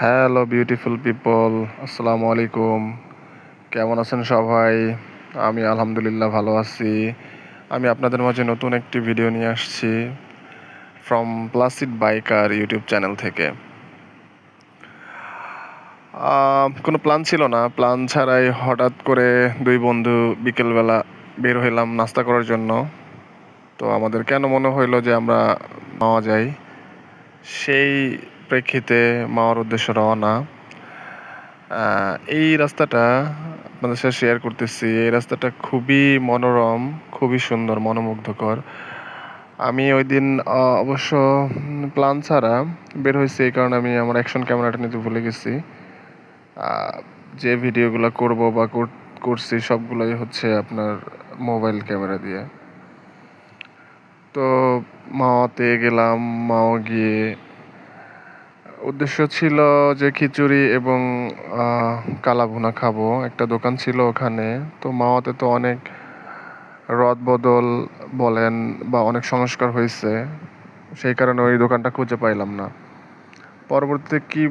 Hello beautiful people আসসালামু আলাইকুম কেমন আছেন সবাই? আমি আলহামদুলিল্লাহ ভালো আছি। আমি আপনাদের মাঝে নতুন একটি ভিডিও নিয়ে আসছি from Placid Biker YouTube channel থেকে। কোনো প্ল্যান ছিল না। প্ল্যান ছাড়াই হঠাৎ করে দুই বন্ধু বিকেলবেলা বের হইলাম নাস্তা করার জন্য। তো আমাদের কেন মনে হইল যে আমরা মাওয়া যাই? সেই প্রেক্ষিতে মাওয়ার উদ্দেশ্য রওনা। এই রাস্তাটা আপনাদের সাথে শেয়ার করতেছি। এই রাস্তাটা খুবই মনোরম, খুবই সুন্দর, মনোমুগ্ধকর। আমি ওই দিন অবশ্য প্ল্যান ছাড়া বের হয়েছি এই কারণে আমি আমার অ্যাকশন ক্যামেরাটা নিতে ভুলে গেছি। যে ভিডিওগুলো করব বা কর- করছি সবগুলোই হচ্ছে আপনার মোবাইল ক্যামেরা দিয়ে। তো মাওয়াতে গেলাম, মাও গিয়ে উদ্দেশ্য ছিল যে খিচুড়ি এবং আহ, কালা ভুনা খাব। একটা দোকান ছিল ওখানে। তো মাওয়াতে তো অনেক রদ বদল বলেন বা অনেক সংস্কার হয়েছে। সেই কারণে ওই দোকানটা খুঁজে পাইলাম না। পরবর্তীতে কি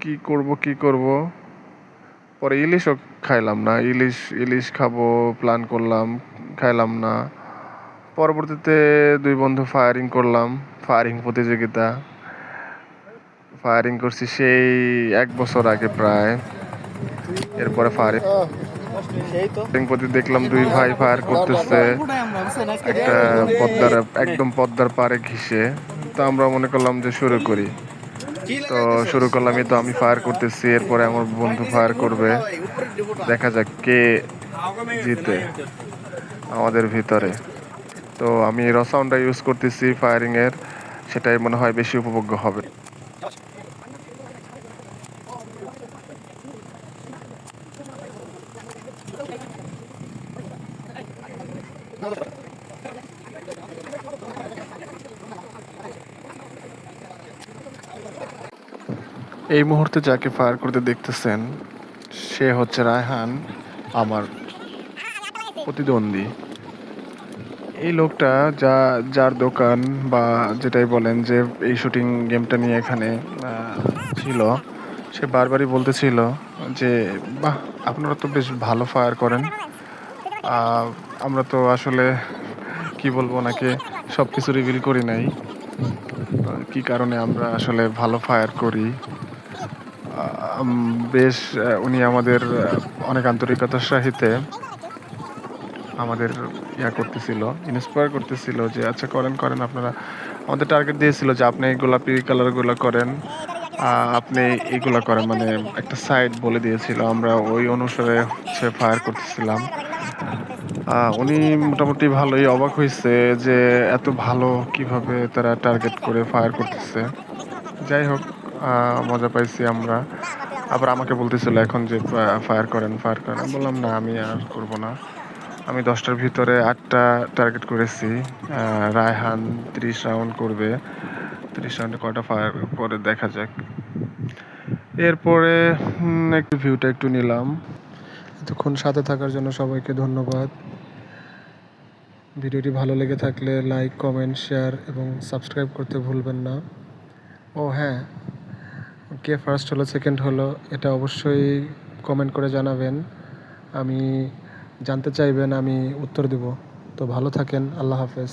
কি করব কি করব? পরে ইলিশও খাইলাম না। ইলিশ ইলিশ খাব প্ল্যান করলাম খাইলাম না। পরবর্তীতে দুই বন্ধু ফায়ারিং করলাম ফায়ারিং প্রতিযোগিতা। ফায়ারিং করছি সেই এক বছর আগে প্রায়। এরপরে ফায়ারিং দেখলাম দুই ভাই ফায়ার করতেছে। একটা পদ্মার, একদম পদ্মার পারে ঘিসে। তো আমরা মনে করলাম যে শুরু করি। তো শুরু করলাম তো আমি ফায়ার করতেছি, এরপরে আমার বন্ধু ফায়ার করবে। দেখা যাক কে জিতে আমাদের ভিতরে। তো আমি র সাউন্ডটা ইউজ করতেছি ফায়ারিংয়ের সেটাই মনে হয় বেশি উপভোগ্য হবে। এই মুহূর্তে যাকে ফায়ার করতে দেখতেছেন, সে হচ্ছে রায়হান, আমার প্রতিদ্বন্দ্বী। এই লোকটা যা, যার দোকান বা যেটাই বলেন যে এই শুটিং গেমটা নিয়ে এখানে ছিল, সে বারবারই বলতেছিল যে, বাহ, আপনারা তো বেশ ভালো ফায়ার করেন। আমরা তো আসলে কি বলব ওনাকে সব কিছু রিভিল করি নাই। কি কারণে আমরা আসলে ভালো ফায়ার করি? বেশ উনি আমাদের অনেক আন্তরিকতার সাহিতে আমাদের ইয়া করতেছিল ইন্সপায়ার করতেছিল যে আচ্ছা করেন করেন, আপনারা আমাদের টার্গেট দিয়েছিল যে, আপনি গোলাপি কালারগুলো করেন। আপনি এইগুলা করেন মানে একটা সাইড বলে দিয়েছিল। আমরা ওই অনুসারে হচ্ছে ফায়ার করতেছিলাম। উনি মোটামুটি ভালোই অবাক হয়েছে যে এত ভালো কীভাবে তারা টার্গেট করে ফায়ার করতেছে। যাই হোক মজা পাইছি আমরা। আবার আমাকে বলতেছিল এখন যে ফায়ার করেন ফায়ার করেন। বললাম, না, আমি আর করব না। আমি দশটার ভিতরে আটটা টার্গেট করেছি। রায়হান ত্রিশ রাউন্ড করবে। ত্রিশ রাউন্ডে কয়টা ফায়ার করে দেখা যাক। এরপরে একটু ভিউটা একটু নিলাম। এতক্ষণ সাথে থাকার জন্য সবাইকে ধন্যবাদ। ভিডিওটি ভালো লেগে থাকলে লাইক কমেন্ট শেয়ার এবং সাবস্ক্রাইব করতে ভুলবেন না। ও হ্যাঁ কে ফার্স্ট হলো সেকেন্ড হলো, এটা অবশ্যই কমেন্ট করে জানাবেন। আমি জানতে চাইবেন, আমি উত্তর দেব। তো ভালো থাকেন, আল্লাহ হাফেজ।